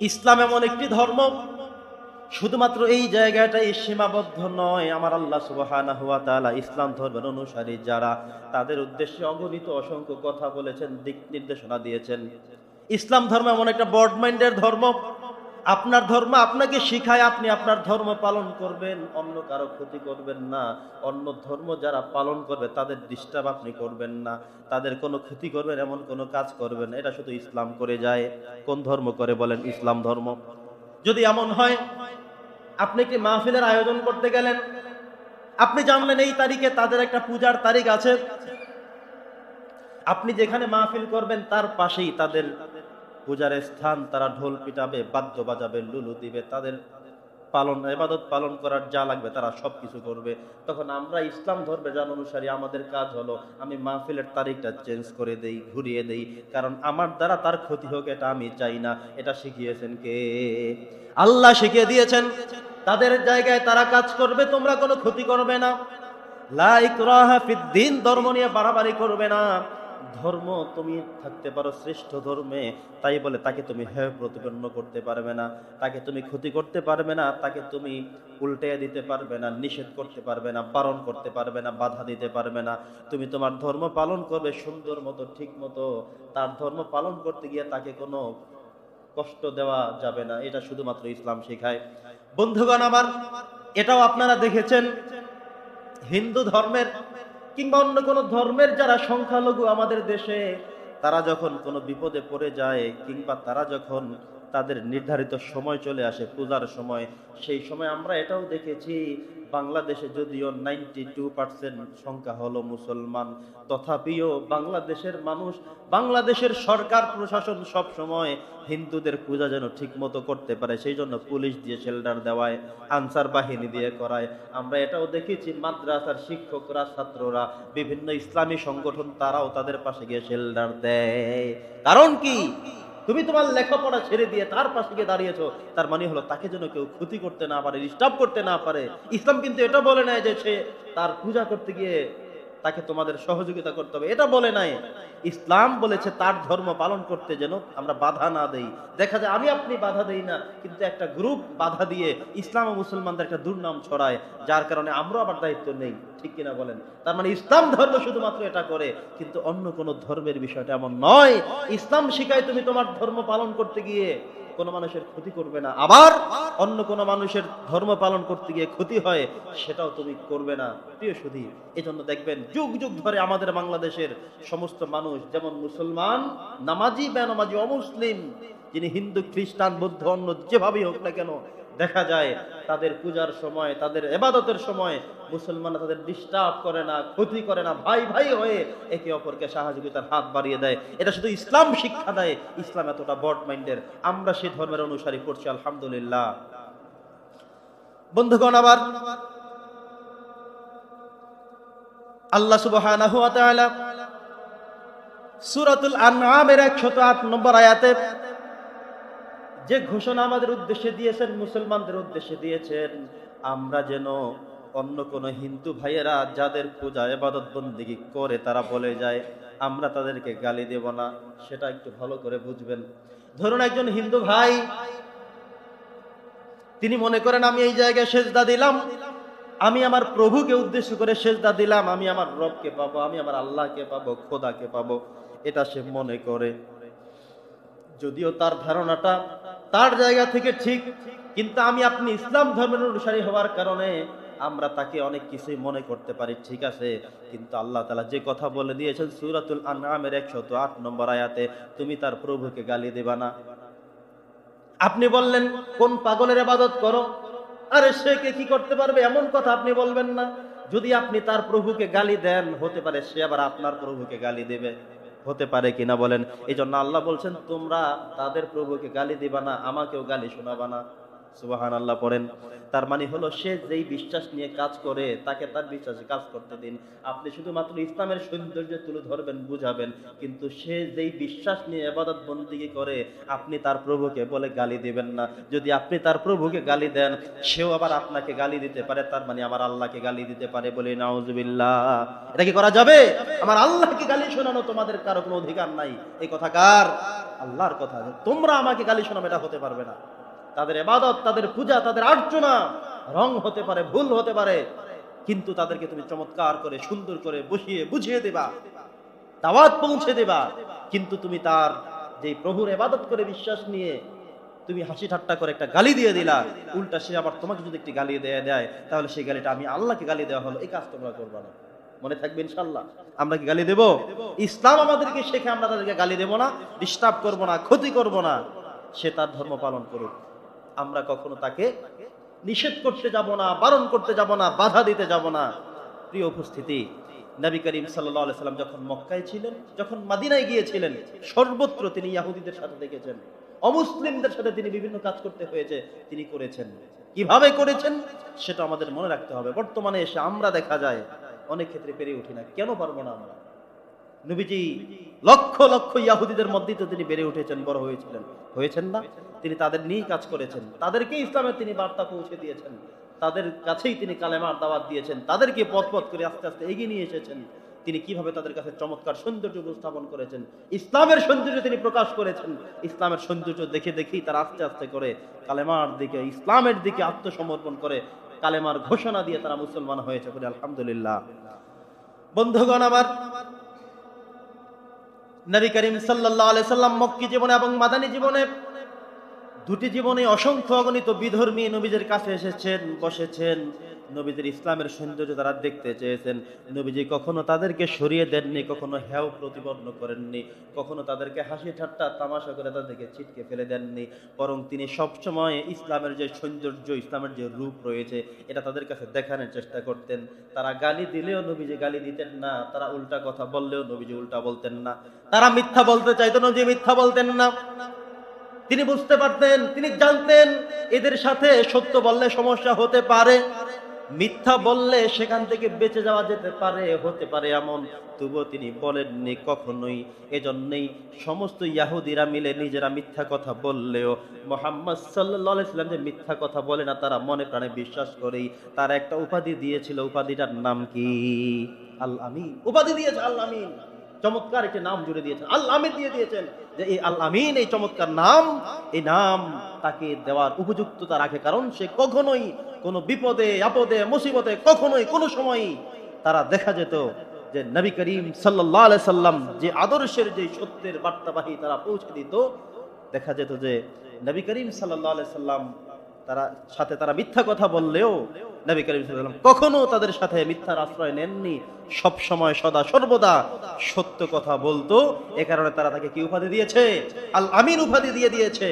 ইসলাম এমন একটি ধর্ম। শুধুমাত্র এই জায়গাটাই সীমাবদ্ধ নয়। আমার আল্লাহ সুবাহ ইসলাম ধর্মের অনুসারী যারা, তাদের উদ্দেশ্যে অগণিত অসংখ্য কথা বলেছেন, দিক নির্দেশনা দিয়েছেন। ইসলাম ধর্ম এমন একটা বড মাইন্ডের ধর্ম। আপনার ধর্ম আপনাকে শিখায়, আপনি আপনার ধর্ম পালন করবেন, অন্য কারও ক্ষতি করবেন না। অন্য ধর্ম যারা পালন করবে, তাদের ডিস্টার্ব আপনি করবেন না। তাদের কোনো ক্ষতি করবেন, এমন কোনো কাজ করবেন। এটা শুধু ইসলাম করে যায়। কোন ধর্ম করে বলেন? ইসলাম ধর্ম। যদি এমন হয়, আপনি কি মাহফিলের আয়োজন করতে গেলেন? আপনি জানলেন এই তারিখে তাদের একটা পূজার তারিখ আছে। আপনি যেখানে মাহফিল করবেন, তার পাশেই তাদের পূজার স্থান তারা ঢোল পিটাবে, বাদ্য বাজাবে, লুলু দিবে, তাদের পালন এবাদত পালন করার যা লাগবে তারা সব কিছু করবে। তখন আমরা ইসলাম ধর্মে যান অনুসারী আমাদের কাজ হলো, আমি মাহফিলের তারিখটা চেঞ্জ করে দেই, ঘুরিয়ে দেই, কারণ আমার দ্বারা তার ক্ষতি হোক এটা আমি চাই না। এটা শিখিয়েছেন কে? আল্লাহ শিখিয়ে দিয়েছেন, তাদের জায়গায় তারা কাজ করবে, তোমরা কোনো ক্ষতি করবে না। লা ইকরাহা ফিদ্দিন ধর্ম নিয়ে বাড়াবাড়ি করবে না। ধর্ম তুমি থাকতে পারো শ্রেষ্ঠ ধর্মে, তাই বলে তাকে তুমি হেয় প্রতিপন্ন করতে পারবে না, তাকে তুমি ক্ষতি করতে পারবে না, তাকে তুমি উল্টে দিতে পারবে না, নিষেধ করতে পারবে না, বারণ করতে পারবে না, বাধা দিতে পারবে না। তুমি তোমার ধর্ম পালন করবে সুন্দর মতো, ঠিক মতো। তার ধর্ম পালন করতে গিয়ে তাকে কোনো কষ্ট দেওয়া যাবে না, এটা শুধুমাত্র ইসলাম শেখায়। বন্ধুগণ আমার, এটাও আপনারা দেখেছেন, হিন্দু ধর্মের কিংবা অন্য কোনো ধর্মের যারা সংখ্যালঘু আমাদের দেশে, তারা যখন কোনো বিপদে পড়ে যায়, কিংবা তারা যখন তাদের নির্ধারিত সময় চলে আসে, পূজার সময়। সেই সময় আমরা এটাও দেখেছি, বাংলাদেশে যদিও নাইনটি টু পার্সেন্ট সংখ্যা হলো মুসলমান, তথাপিও বাংলাদেশের মানুষ, বাংলাদেশের সরকার, প্রশাসন সব সময় হিন্দুদের পূজা যেন ঠিক মতো করতে পারে, সেই জন্য পুলিশ দিয়ে শেল্টার দেওয়ায়, আনসার বাহিনী দিয়ে করায়। আমরা এটাও দেখেছি, মাদ্রাসার শিক্ষকরা, ছাত্ররা, বিভিন্ন ইসলামী সংগঠন, তারাও তাদের পাশে গিয়ে শেল্টার দেয়। কারণ কি? তুমি তোমার লেখাপড়া ছেড়ে দিয়ে তার পাশে গিয়ে দাঁড়িয়েছো, তার মানে হলো তাকে যেন কেউ ক্ষতি করতে না পারে ডিস্টার্ব করতে না পারে। ইসলাম কিন্তু এটা বলে নেয় যে সে তার পূজা করতে গিয়ে তাকে তোমাদের সহযোগিতা করতে হবে। এটা বলে নাই। ইসলাম বলেছে তার ধর্ম পালন করতে যেন আমরা বাধা না দেই। দেখা যায় আমি আপনি বাধা দেই না, কিন্তু একটা গ্রুপ বাধা দিয়ে ইসলাম ও মুসলমানদের একটা দুর্নাম ছড়ায়, যার কারণে আমরা আবার দায়িত্ব নেই। ঠিক কিনা বলেন? তার মানে ইসলাম ধর্ম শুধুমাত্র এটা করে, কিন্তু অন্য কোন ধর্মের বিষয়টা এমন নয়। ইসলাম শিখায় তুমি তোমার ধর্ম পালন করতে গিয়ে। কোনো মানুষের ক্ষতি করবে না। আবার অন্য কোনো মানুষের ধর্ম পালন করতে গিয়ে ক্ষতি হয়, সেটাও তুমি করবে না। প্রিয় সুধী, এজন্য দেখবেন যুগ যুগ ধরে আমাদের বাংলাদেশের সমস্ত মানুষ, যেমন মুসলমান, নামাজি, বেনামাজি, অমুসলিম, যিনি হিন্দু, খ্রিস্টান, বৌদ্ধ, অন্য যেভাবেই হোক না কেন দেখা যায় তাদের পূজার সময়, তাদের এবাদতের সময় মুসলমানরা তাদের ডিস্টার্ব করে না, ক্ষতি করে না, ভাই ভাই হয়ে একে অপরকে সহযোগিতার হাত বাড়িয়ে দেয়। এটা শুধু ইসলাম শিক্ষা দেয়, ইসলাম এতটা বড মাইন্ডের। আমরা সেই ধর্মের অনুসারী করছি আলহামদুলিল্লাহ। বন্ধুগণ, আবার আল্লাহ তাআলা সূরাতুল আনআমের 108 নম্বর আয়াতে যে ঘোষণা আমাদের উদ্দেশ্যে দিয়েছেন, মুসলমানদের উদ্দেশ্যে দিয়েছেন, আমরা যেন অন্য কোন হিন্দু ভাইয়েরা যাদের পূজা, এবাদত বন্দিগি করে তারা বলে যায়, আমরা তাদেরকে গালি দেব না। সেটা একটু ভালো করে বুঝবেন। ধরুন একজন হিন্দু ভাই, তিনি মনে করেন, আমি এই জায়গায় সেজদা দিলাম, আমি আমার প্রভুকে উদ্দেশ্য করে সেজদা দিলাম, আমি আমার রবকে পাবো, আমি আমার আল্লাহকে পাবো, খোদাকে পাবো। এটা সে মনে করে। যদিও তার ধারণাটা তার জায়গা থেকে ঠিক, কিন্তু আমি আপনি ইসলাম ধর্মের অনুসারী হওয়ার কারণে আমরা তাকে অনেক কিছুই মনে করতে পারি, ঠিক আছে? কিন্তু আল্লাহ তালা যে কথা বলে দিয়েছেন সুরাতুল আনামের একশত আট নম্বর আয়াতে, তুমি তার প্রভুকে গালি দেবা না। আপনি বললেন, কোন পাগলের আবাদত করো? আরে সে কে কি করতে পারবে? এমন কথা আপনি বলবেন না। যদি আপনি তার প্রভুকে গালি দেন, হতে পারে সে আবার আপনার প্রভুকে গালি দেবে। হতে পারে কিনা বলেন? এই জন্য আল্লাহ বলছেন, তোমরা তাদের প্রভুকে গালি দিবা না, আমাকেও গালি শোনাবা না। সুবাহান আল্লাহ পড়েন। তার মানে হলো সে যেই বিশ্বাস নিয়ে কাজ করে, তাকে তার বিশ্বাসে কাজ করতে দিন। আপনি শুধুমাত্র ইসলামের সৌন্দর্য তুলে ধরবেন, বুঝাবেন, কিন্তু সে যেই বিশ্বাস নিয়ে এবাদত বন্দিগি করে, আপনি তার প্রভুকে বলে গালি দিবেন না। যদি আপনি তার প্রভুকে গালি দেন, সেও আবার আপনাকে গালি দিতে পারে, তার মানে আমার আল্লাহকে গালি দিতে পারে বলে নাউজুবিল্লাহ। এটা কি করা যাবে? আমার আল্লাহকে গালি শোনানো তোমাদের কারও কোনো অধিকার নাই। এই কথা কার? আল্লাহর কথা। তোমরা আমাকে গালি শোনাবে এটা হতে পারবে না। তাদের এবাদত তাদের পূজা, তাদের আর্চনা রং হতে পারে, ভুল হতে পারে, কিন্তু তাদেরকে তুমি চমৎকার করে, সুন্দর করে বসিয়ে, বুঝিয়ে দেবা, দাওয়াত পৌঁছে দেবা, কিন্তু তুমি তার যে প্রভুর এবাদত করে বিশ্বাস নিয়ে তুমি হাসি ঠাট্টা করে একটা গালি দিয়ে দিলা, উল্টা সে আবার তোমাকে যদি একটি গালি দেয় দেয়, তাহলে সেই গালিটা আমি আল্লাহকে গালি দেওয়া হলো, এই কাজ তোমরা করবা না। মনে থাকবে ইনশাল্লাহ আমরা কি গালি দেব? ইসলাম আমাদেরকে শেখে, আমরা তাদেরকে গালি দেব না ডিস্টার্ব করব না, ক্ষতি করব না, সে তার ধর্ম পালন করুক। আমরা কখনো তাকে নিষেধ করতে যাব না, বারণ করতে যাব না, বাধা দিতে যাব না। প্রিয় উপস্থিতি, নবী করিম সাল্লাম যখন মক্কায় ছিলেন, যখন মাদিনায় গিয়েছিলেন, সর্বত্র তিনি ইয়াহুদিদের সাথে দেখেছেন, অমুসলিমদের সাথে তিনি বিভিন্ন কাজ করতে হয়েছে, তিনি করেছেন। কীভাবে করেছেন, সেটা আমাদের মনে রাখতে হবে। বর্তমানে এসে আমরা দেখা যায়, অনেক ক্ষেত্রে পেরে উঠি না। কেন পারব না আমরা? নবীজি লক্ষ লক্ষ ইয়াহুদিদের মধ্যেই তো তিনি বেড়ে উঠেছেন, বড় হয়েছিলেন। হয়েছেন না? তিনি তাদের নিয়েই কাজ করেছেন। তাদেরকে ইসলামের তিনি বার্তা পৌঁছে দিয়েছেন। তাদের কাছেই তিনি কালেমার দাওয়াত দিয়েছেন। তাদেরকে পথ পথ করে আস্তে আস্তে এগিয়ে নিয়ে এসেছেন। তিনি কীভাবে তাদের কাছে চমৎকার সৌন্দর্য উপস্থাপন করেছেন? ইসলামের সৌন্দর্য তিনি প্রকাশ করেছেন। ইসলামের সৌন্দর্য দেখে দেখেই তারা আস্তে আস্তে করে কালেমার দিকে, ইসলামের দিকে আত্মসমর্পণ করে কালেমার ঘোষণা দিয়ে তারা মুসলমান হয়েছে বলে আলহামদুলিল্লাহ। বন্ধুগণ, আমার নবী করিম সাল্লাহ আলাইসাল্লাম মক্কি জীবনে এবং মাদানী জীবনে দুটি জীবনে অসংখ্য অগণিত বিধর্মী নবীদের কাছে এসেছেন, বসেছেন। নবীদের ইসলামের সৌন্দর্য তারা দেখতে চেয়েছেন। নবীজি কখনো তাদেরকে সরিয়ে দেননি, কখনো হেও প্রতিপন্ন করেননি, কখনো তাদেরকে হাসি ঠাট্টা, তামাশা করে তাদেরকে ছিটকে ফেলে দেননি, বরং তিনি সবসময় ইসলামের যে সৌন্দর্য, ইসলামের যে রূপ রয়েছে, এটা তাদের কাছে দেখানোর চেষ্টা করতেন। তারা গালি দিলেও নবীজি গালি দিতেন না, তারা উল্টা কথা বললেও নবীজি উল্টা বলতেন না। তারা মিথ্যা বলতে চাইতো, নবীজি মিথ্যা বলতেন না। তিনি বুঝতে পারতেন, তিনি জানতেন, এদের সাথে সত্য বললে সমস্যা হতে পারে, মিথ্যা বললে সেখান থেকে বেঁচে যাওয়া যেতে পারে, হতে পারে এমন। তবুও তিনি বলেননি কখনোই। এজন্যই সমস্ত ইয়াহুদিরা মিলে নিজেরা মিথ্যা কথা বললেও, মোহাম্মদ সাল্লাহ ইসলাম যে মিথ্যা কথা বলে না, তারা মনে প্রাণে বিশ্বাস করেই তার একটা উপাধি দিয়েছিল। উপাধিটার নাম কি? আল আমিন উপাধি দিয়েছে আল চমৎকার একটি নাম জুড়ে দিয়েছেন, আল আমিন দিয়ে দিয়েছেন যে এই আল আমিন, এই চমৎকার নাম, এই নাম তাকে দেওয়ার উপযুক্ততা রাখে। কারণ সে কখনোই কোনো বিপদে, আপদে, মুসিবতে, কখনোই কোনো সময় তারা দেখা যেত যে নবী করিম সাল্লাহ সাল্লাম যে আদর্শের যে সত্যের বার্তাবাহী তারা পৌঁছে দিত, দেখা যেত যে নবী করিম সাল্লাহ সাল্লাম তারা সাথে তারা মিথ্যা কথা বললেও নবী করিম সাল্লাম কখনো তাদের সাথে মিথ্যার আশ্রয় নেননি। সব সময় সদা সর্বদা সত্য কথা বলতো। এ কারণে তারা তাকে কি উপাধি দিয়েছে? আল আমিন উপাধি দিয়ে দিয়েছে।